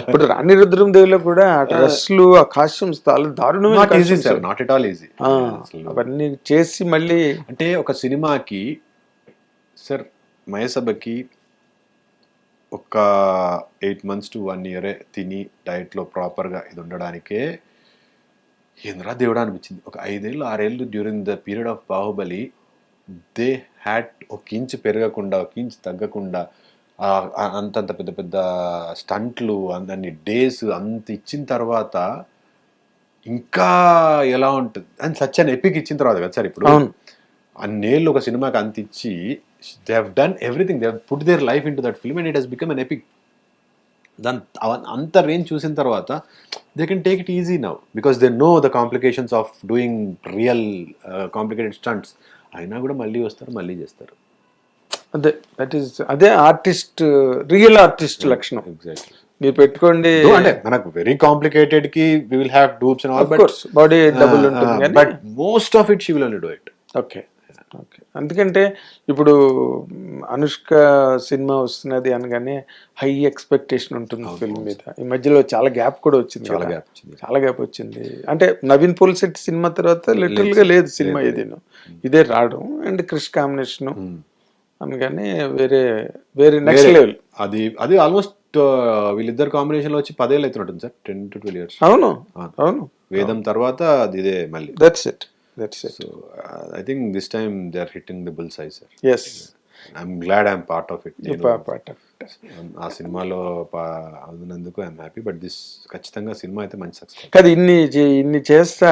ఇప్పుడు రాణి రుద్రం దేవిలో కూడా ఆ డ్రెస్లు ఆ కాస్ట్యూమ్స్ దారుణమైన నాట్ ఎట్ ఆల్ ఈజీ అవన్నీ చేసి మళ్ళీ అంటే ఒక సినిమాకి సార్ మయసభకి ఒక ఎయిట్ మంత్స్ టు వన్ ఇయరే తిని డైట్లో ప్రాపర్గా ఇది ఉండడానికే ఏంద్రా దేవుడా అనిపించింది. ఒక ఐదేళ్ళు ఆరేళ్ళు during the period of Baahubali they had ఒక ఇంచ్ పెరగకుండా ఒక ఇంచ్ తగ్గకుండా అంతంత పెద్ద పెద్ద స్టంట్లు అన్ని డేస్ అంత ఇచ్చిన తర్వాత ఇంకా ఎలా ఉంటుంది? అండ్ సచ్ అన్ ఎపిక్ ఇచ్చిన తర్వాత కదా సార్ ఇప్పుడు. అన్నేళ్ళు ఒక సినిమాకి అంత ఇచ్చి they have done everything they put their life into that film and it has become an epic దాని అంత రేంజ్ చూసిన తర్వాత they can take it easy now because they know the complications of doing real complicated stunts అయినా కూడా మళ్ళీ వస్తారు మళ్ళీ చేస్తారు. అదే దట్ ఈస్ అదే ఆర్టిస్ట్ రియల్ ఆర్టిస్ట్ లక్షణం. ఎగ్జాక్ట్లీ మీరు పెట్టుకోండి. అంటే మనకు very కాంప్లికేటెడ్కి we will have dupes and all but body double ఉంటుంది but most of it she will only do it okay okay అందుకంటే ఇప్పుడు అనుష్క సినిమా వస్తున్నది అనగానే హై ఎక్స్పెక్టేషన్ ఉంటుంది ఫిల్మ్ మీద. ఈ మధ్యలో చాలా గ్యాప్ కూడా వచ్చింది చాలా. గ్యాప్ వచ్చింది. చాలా గ్యాప్ వచ్చింది. అంటే నవీన్ పోల్సెట్ సినిమా తర్వాత లిటరల్గా లేదు సినిమా ఏదేను. ఇదే రావడం. And Krish combination. అనగానే వేరే వేరే నెక్స్ట్ లెవెల్ అది అది ఆల్మోస్ట్ వీళ్ళిద్దరు కాంబినేషన్లో వచ్చి పదేళ్ళు అవుతున్నట్టుంది sir. Ten to twelve years అవును. అవును. వేదం తర్వాత అది ఇదే మళ్ళీ. That's it that's it so I think this time they are hitting the bull's eye sir yes I'm glad I'm part of it నేను పాట ఆ సినిమాలో అవునందుకు ఐఎమ్ హ్యాపీ బట్ దిస్ ఖచ్చితంగా సినిమా అయితే మంచి సక్సెస్ కాదు ఇన్ని ఇన్ని చేస్తా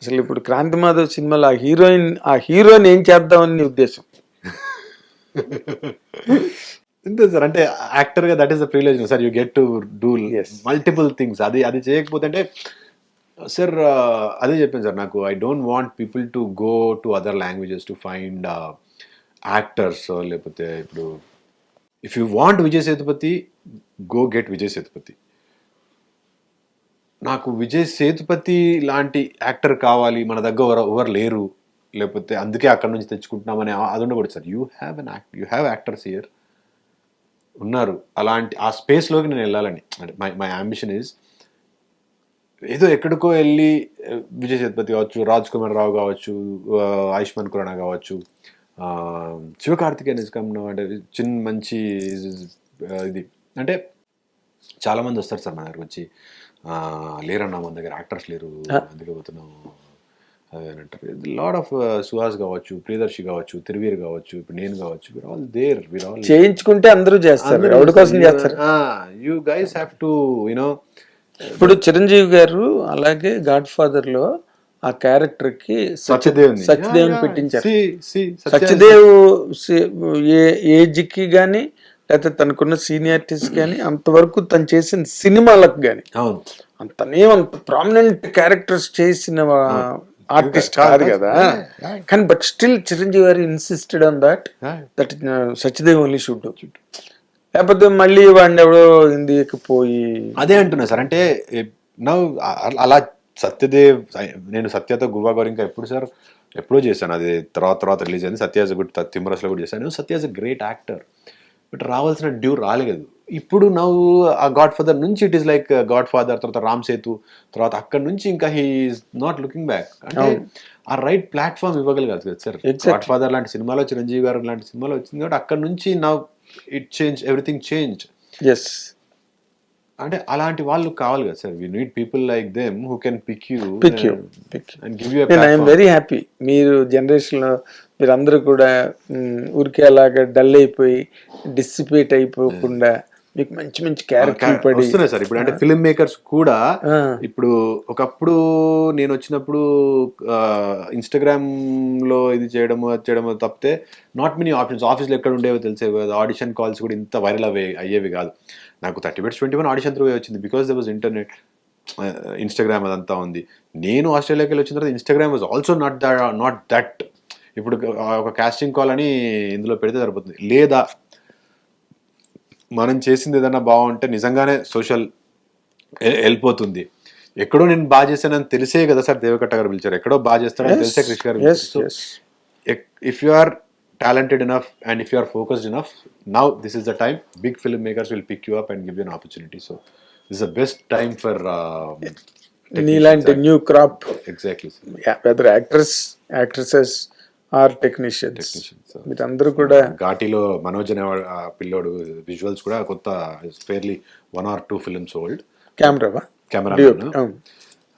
అసలు ఇప్పుడు క్రాంతి మాధవ్ సినిమాలో ఆ హీరోయిన్ ఆ హీరోయిన్ ఏం చేద్దామని ఉద్దేశం? అంతే సార్ అంటే యాక్టర్గా that is the privilege sir you get to do. Multiple things అది అది చేయకపోతే అంటే సార్ అదే చెప్పాను సార్ నాకు I don't want people to go to other languages to find actors లేకపోతే ఇప్పుడు if you want Vijay Sethupathi go get Vijay Sethupathi నాకు విజయ్ సేతుపతి లాంటి యాక్టర్ కావాలి మన దగ్గర ఎవరు లేరు లేకపోతే అందుకే అక్కడ నుంచి తెచ్చుకుంటున్నామని అది ఉండకూడదు sir. You have an act you have actors here ఉన్నారు. అలాంటి ఆ స్పేస్లోకి నేను వెళ్ళాలని. అంటే మై మై అంబిషన్ ఇస్ ఏదో ఎక్కడికో వెళ్ళి విజయ్ సేతుపతి కావచ్చు రాజ్ కుమార్ రావు కావచ్చు ఆయుష్మాన్ ఖురానా కావచ్చు శివకార్తికేయన్ ఇస్ కమ్ అంటే చిన్న మంచి ఇది. అంటే చాలా మంది వస్తారు సార్ మన దగ్గరకు వచ్చి లేరన్నా మన దగ్గర యాక్టర్స్ లేరు అందుకే పోతున్నాం. అదే అని అంటారు. లాడ్ ఆఫ్ సుహాస్ కావచ్చు ప్రియదర్శి కావచ్చు తిరువీర్ కావచ్చు ఇప్పుడు నేను కావచ్చు we're all there we're all చేయించుకుంటే అందరూ చేస్తారు. ఎవరి కోసం చేస్తారు. You guys have to you know ఇప్పుడు చిరంజీవి గారు అలాగే గాడ్ ఫాదర్లో ఆ క్యారెక్టర్కి సత్యదేవ్ సత్యదేవ్ పెట్టించారు సత్యదేవ్ ఏ ఏజ్కి గాని లేకపోతే తనకున్న సీనియారిటీస్ కానీ అంతవరకు తను చేసిన సినిమాలకు గాని అవును. అంతనేమంత ప్రామినెంట్ క్యారెక్టర్స్ చేసిన ఆర్టిస్ట్ కాదు కదా కానీ but still Chiranjeevi garu insisted on that that Satyadev only should లేకపోతే మళ్ళీ వాడిని ఎవడో హిందీకి పోయి అదే అంటున్నా సార్. అంటే నవ్ అలా సత్యదేవ్ నేను సత్యతో గువా గౌర్ ఇంకా ఎప్పుడు సార్? ఎప్పుడో చేశాను. అది తర్వాత తర్వాత రిలీజ్ అయింది. సత్యాజ్ గుడ్ తిమ్మరస్లో కూడా చేశాను. Satya's a great actor. But రావాల్సిన డ్యూ రాలేదు. ఇప్పుడు నవ్వు ఆ గాడ్ ఫాదర్ నుంచి it is like Godfather తర్వాత రామ్ సేతు తర్వాత అక్కడ నుంచి ఇంకా హీఈస్ నాట్ లుకింగ్ బ్యాక్ అంటే ఆ రైట్ ప్లాట్ఫామ్ ఇవ్వగలగాలి కదా సార్. గాడ్ ఫాదర్ లాంటి సినిమాలో చిరంజీవి గారు లాంటి సినిమాలో వచ్చింది కాబట్టి అక్కడ నుంచి now it change everything change yes అంటే అలాంటి వాళ్ళు కావాలి కదా sir we need people like them who can pick you pick you and give you I'm very happy మీరు జనరేషన్లో మీరందరూ కూడా ఊరికే అలాగా డల్ అయిపోయి డిసిపేట్ అయిపోకుండా మీకు మంచి మంచి క్యారెక్టర్ వస్తున్నాయి సార్. ఇప్పుడు అంటే ఫిల్మ్ మేకర్స్ కూడా ఇప్పుడు ఒకప్పుడు నేను వచ్చినప్పుడు ఇన్స్టాగ్రామ్లో ఇది చేయడము అది చేయడము తప్పితే నాట్ మెనీ ఆప్షన్స్ ఆఫీస్లో ఎక్కడ ఉండేవో తెలిసేవి కాదు. ఆడిషన్ కాల్స్ కూడా ఇంత వైరల్ అవే అయ్యేవి కాదు. నాకు thirty bits twenty one audition through వచ్చింది? Because the was internet Instagram అదంతా ఉంది. నేను ఆస్ట్రేలియాకి వెళ్ళి వచ్చిన తర్వాత Instagram was also not the not that ఇప్పుడు ఒక కాస్టింగ్ కాల్ అని ఇందులో పెడితే సరిపోతుంది. లేదా మనం చేసింది ఏదైనా బాగుంటే నిజంగానే సోషల్ వెళ్ళిపోతుంది ఎక్కడో నేను బాగా చేశానని తెలిసే కదా సార్ దేవకట్ట గారు పిలిచారు. ఎక్కడో బాగా చేస్తాడని తెలిసే Krishna garu if you are talented enough and if you are focused enough now this is the time big film makers will pick you up and give you an opportunity so is the best time for నీలాంటి new crop exactly whether actors actresses or technicians. మీరందరూ కూడా ఘాటీలో మనోజ్ అనే పిల్లోడు visuals కూడా కొత్త fairly one or two films old. Camera అవును.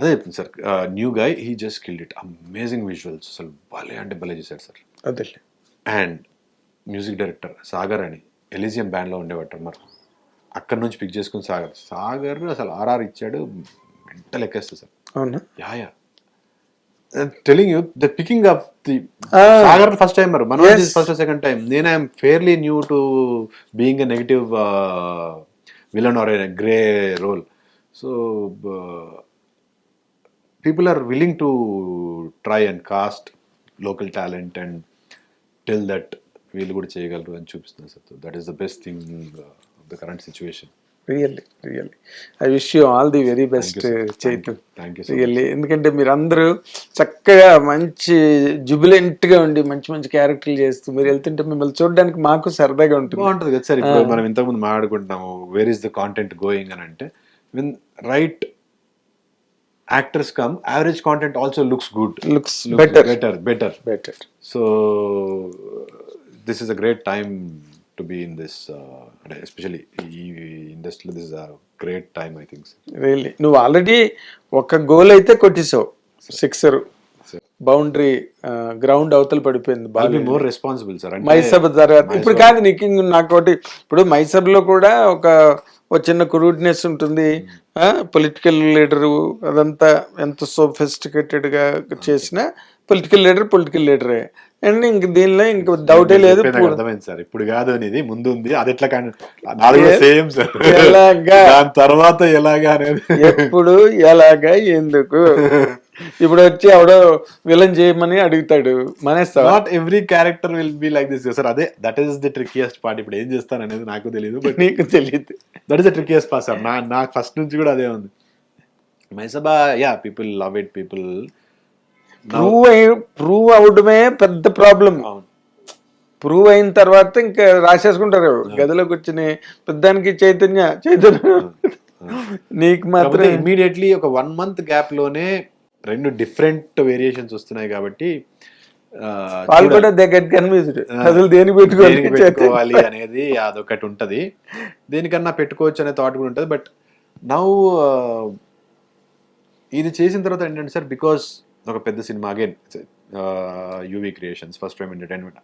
అదే sir new guy he just killed it. Amazing visuals అసలు భలే అంటే భలే చేశాడు సార్. అదేలే. అండ్ మ్యూజిక్ డైరెక్టర్ సాగర్ అని ఎలిజియం బ్యాండ్లో ఉండేవాడు మరి. అక్కడి నుంచి పిక్ చేసుకుని సాగర్. సాగర్ అసలు ఆర్ఆర్ ఇచ్చాడు మెంటల్ ఎక్కేస్తుంది సార్. అవునా? Yeah yeah. Telling you the picking up the. Sagar first time మరి Yes. ఫస్ట్ సెకండ్ టైం నేను I'm fairly new to being a negative villain or grey role so people are willing to try and cast local talent and tell that వీళ్ళు కూడా చేయగలరు అని చూపిస్తున్నారు sir that is the best thing of the current situation really really I wish you all the very best. Chaitu really ఎందుకంటే మీరందరూ చక్కగా మంచి jubilant గా ఉండి మంచి మంచి క్యారెక్టర్లు చేస్తూ మీరు వెళ్తుంటే మిమ్మల్ని చూడడానికి మాకు సరదాగా ఉంటుంది. బాగుంటుంది కదా సార్. ఇప్పుడు మనం ఇంతకుముందు మాట్లాడుకుంటున్నాము where is the content going అని అంటే when right actors come average content also looks good looks better better better better so this is a great time to be in this అంటే ఎస్పెషలీ ఈ ఇండస్ట్రీలో this great time I think really నువ్వు already ఒక goal అయితే కొట్టేసావు. Sixer boundary ground అవతల పడిపోయింది బాగా. మోర్ రెస్పాన్సిబుల్ సార్ మైసబ్ తర్వాత ఇప్పుడు కాదు నీకు నాకు ఒకటి. ఇప్పుడు మైసబ్లో కూడా ఒక ఒక చిన్న క్రూడ్నెస్ ఉంటుంది. పొలిటికల్ లీడరు అదంతా ఎంత సోఫిస్టికేటెడ్గా చేసిన పొలిటికల్ లీడర్ పొలిటికల్ లీడరే అండ్ ఇంక దీనిలో ఇంక డౌటే లేదు అర్థమైంది సార్. ఇప్పుడు కాదు అనేది ముందు ఉంది. అది ఎట్లా సేమ్ సార్. ఎలాగా? దాని తర్వాత ఎలాగా అనేది. ఎప్పుడు ఎలాగా ఎందుకు? ఇప్పుడు వచ్చి ఎవడో విలన్ చేయమని అడుగుతాడు. మానేస్తావా? Not every character will be like this sir అదే that is the trickiest part ఇప్పుడు ఏం చేస్తాను అనేది నాకు తెలియదు బట్ నీకు తెలియదు that is the trickiest part sir నా నాకు ఫస్ట్ నుంచి కూడా అదే ఉంది. మైసబా yeah people love it people prove అయి ప్రూవ్ అవడమే పెద్ద ప్రాబ్లం ప్రూవ్ అయిన తర్వాత ఇంకా రాసేసుకుంటారు. గదిలో కూర్చుని పెద్దానికి చైతన్య చైతన్య. నీకు మాత్రం ఇమీడియట్లీ ఒక వన్ మంత్ గ్యాప్లోనే రెండు డిఫరెంట్ వేరియేషన్స్ వస్తున్నాయి కాబట్టి వాళ్ళు. కూడా. అసలు దేని పెట్టుకోవాలి? అనేది అదొకటి ఉంటది. దేనికన్నా పెట్టుకోవచ్చు అనే థాట్ కూడా ఉంటుంది. బట్ నౌ ఇది చేసిన తర్వాత ఏంటంటే సార్ బికాస్ ఒక పెద్ద cinema. Again UV Creations first time entertainment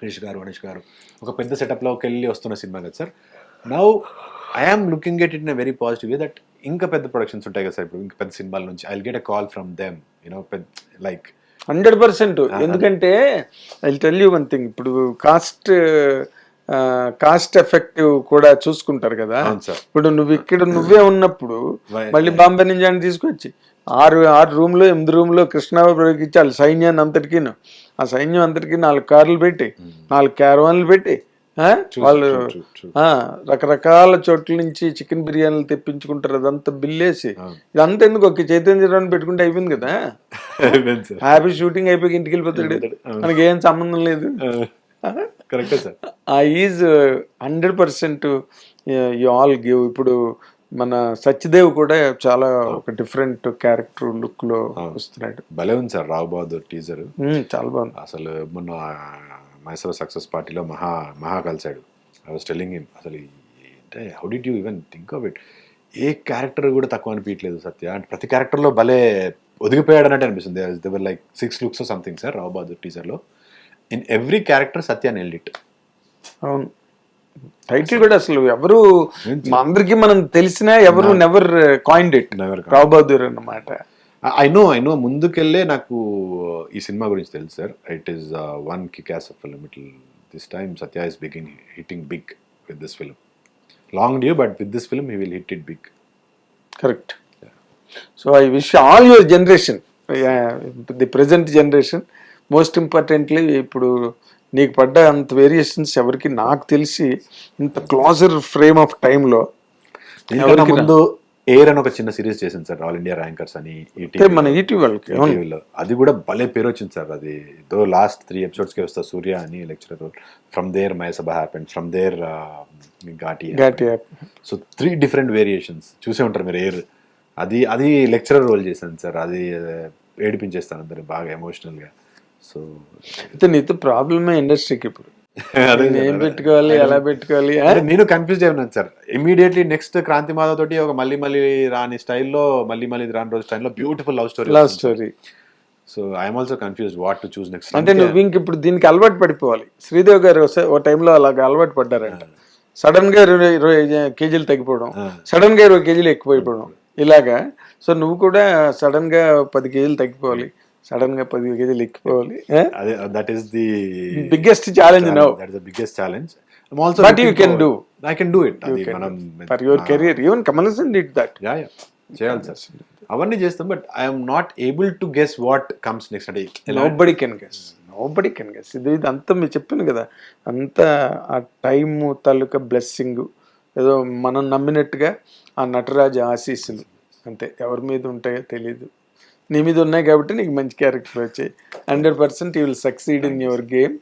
Krish garu Ganesh garu. ఒక పెద్ద సెటప్లోకి వెళ్ళి వస్తున్న సినిమా కదా sir. Now I'm looking at it in very positive way that ఇంకా పెద్ద ప్రొడక్షన్స్ ఉంటాయి కదా సార్. ఇప్పుడు ఇంకా పెద్ద సినిమాల నుంచి I get a call from them you know పెద్ద లైక్ హండ్రెడ్ పర్సెంట్ ఎందుకంటే I tell you one thing ఇప్పుడు కాస్ట్ కాస్ట్ ఎఫెక్టివ్ కూడా చూసుకుంటారు కదా. ఇప్పుడు నువ్వు ఇక్కడ నువ్వే ఉన్నప్పుడు మళ్ళీ బాంబే నుంచి తీసుకొచ్చి ఆరు ఆరు రూమ్లో ఎనిమిది రూమ్లో కృష్ణాబాబుకి ఇచ్చి వాళ్ళ సైన్యాన్ని అంతటికి ఆ సైన్యం అంతటికి నాలుగు కార్లు పెట్టి నాలుగు క్యారవాన్లు పెట్టి? వాళ్ళు రకరకాల చోట్ల నుంచి చికెన్ బిర్యానీలు తెప్పించుకుంటారు. అదంతా బిల్లేసి. ఇదంతా ఎందుకు ఒక చైతన్య పెట్టుకుంటే అయిపోయింది కదా? హ్యాపీ షూటింగ్ అయిపోయి ఇంటికి వెళ్ళిపోతాడు. మనకి ఏం సంబంధం లేదు. కరెక్టే సార్. ఆ is hundred percent you all give. ఇప్పుడు మన సత్యదేవ్ కూడా చాలా ఒక డిఫరెంట్ క్యారెక్టర్ లుక్లో వస్తున్నాడు. భలే ఉంది సార్ రావు బహదూర్ టీజర్ చాలా బాగుంది. అసలు మొన్న మైసూర్ సక్సెస్ పార్టీలో మహా మహా కలిశాడు. ఐ వాస్ టెల్లింగ్ హిమ్ అసలు అంటే how did you even think of it a character కూడా తక్కువ అనిపించలేదు సత్య. అంటే ప్రతి క్యారెక్టర్లో భలే ఒదిగిపోయాడు అన్నట్టు అనిపిస్తుంది. There like six looks something sir Rao Bahadur టీజర్లో in every character Satya nailed it అవును. టైటిల్ కూడా అసలు ఎవరు అందరికి మనం తెలిసినా ఎవరు never coined it Never Rao Bahadur అన్నమాట. ఐ నో ఐ నో ముందుకెళ్ళే నాకు ఈ సినిమా గురించి తెలుసు sir it is one kick ass film it this time Satya is begin hitting big with this film long due but with this film he will hit it big correct so I wish all your generation the present generation most importantly ఇప్పుడు నీకు పడ్డ అంత variations ఎవరికి నాకు తెలిసి ఇంత closer frame of టైంలో దీనికన్నా ముందు ఎయిర్ అని ఒక చిన్న సిరీస్ చేసింది సార్ ఆల్ ఇండియా ర్యాంకర్స్ అని అంటే మన ఇటీవలకి అవును టీవీలో అది కూడా భలే పేరు వచ్చింది సార్. అది దో లాస్ట్ త్రీ ఎపిసోడ్స్కి వస్తా సూర్య అని lecturer role from there my Sabha happen from there Ghaati Ghaati so three different variations చూసే ఉంటారు మీరు ఎయిర్ అది అది లెక్చరర్ రోల్ చేశాను సార్. అది uh, ఏడిపించేస్తాను అందరు బాగా ఎమోషనల్గా. సో అయితే నీతో ప్రాబ్లమే ఇండస్ట్రీకి ఇప్పుడు. ఏం పెట్టుకోవాలి ఎలా పెట్టుకోవాలి? నేను కన్ఫ్యూజ్ అయినాను sir. Immediately next Kranthi Madhav తోటి ఒక మళ్ళీ మళ్ళీ రాని స్టైల్లో మళ్ళీ మళ్ళీ రాని రోజు స్టైల్లో beautiful love story love story so I'm also confuse what to choose next అంటే నువ్వు ఇంక ఇప్పుడు దీనికి అలవాటు పడిపోవాలి. శ్రీదేవి గారు ఓ టైంలో అలాగ అలవాటు పడ్డారంట. సడన్గా ఇరవై కేజీలు తగ్గిపోవడం. సడన్గా ఇరవై కేజీలు ఎక్కువైపోవడం. ఇలాగా. సో నువ్వు కూడా సడన్గా పది కేజీలు తగ్గిపోవాలి. సడన్గా పది కేజీలు ఎక్కిపోవాలి అదే that is the biggest challenge now that is the biggest challenge also But you can do. I can do it అది మనం for your career even Kamal Haasan did that yeah yeah చేయాలి సార్. అవన్నీ చేస్తాం but I'm not able to guess what comes next అంటే nobody can guess nobody can guess ఇది ఇది అంతా మీరు చెప్పాను కదా. అంతా ఆ టైము తాలూకా బ్లెస్సింగ్. ఏదో మనం నమ్మినట్టుగా ఆ నటరాజు ఆశీస్సులు. అంతే. ఎవరి మీద ఉంటాయో తెలియదు నీ మీద ఉన్నాయి కాబట్టి నీకు మంచి క్యారెక్టర్ వచ్చాయి. Hundred percent you will succeed in your game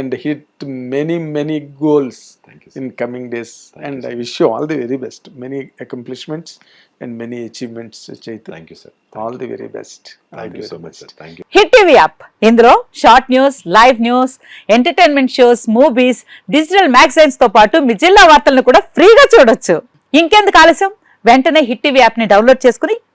and hit many many goals in coming days. And I wish you all the very best. Many accomplishments and many achievements Chaitu thank you sir all the very best. Thank you so much sir thank you Hit TV app. ఇందులో short news live news entertainment shows movies digital మ్యాగజైన్స్తో పాటు మీ జిల్లా వార్తలను కూడా ఫ్రీగా చూడొచ్చు. ఇంకెందుకు ఆలస్యం? వెంటనే హిట్ టీవీ యాప్ని డౌన్లోడ్ చేసుకుని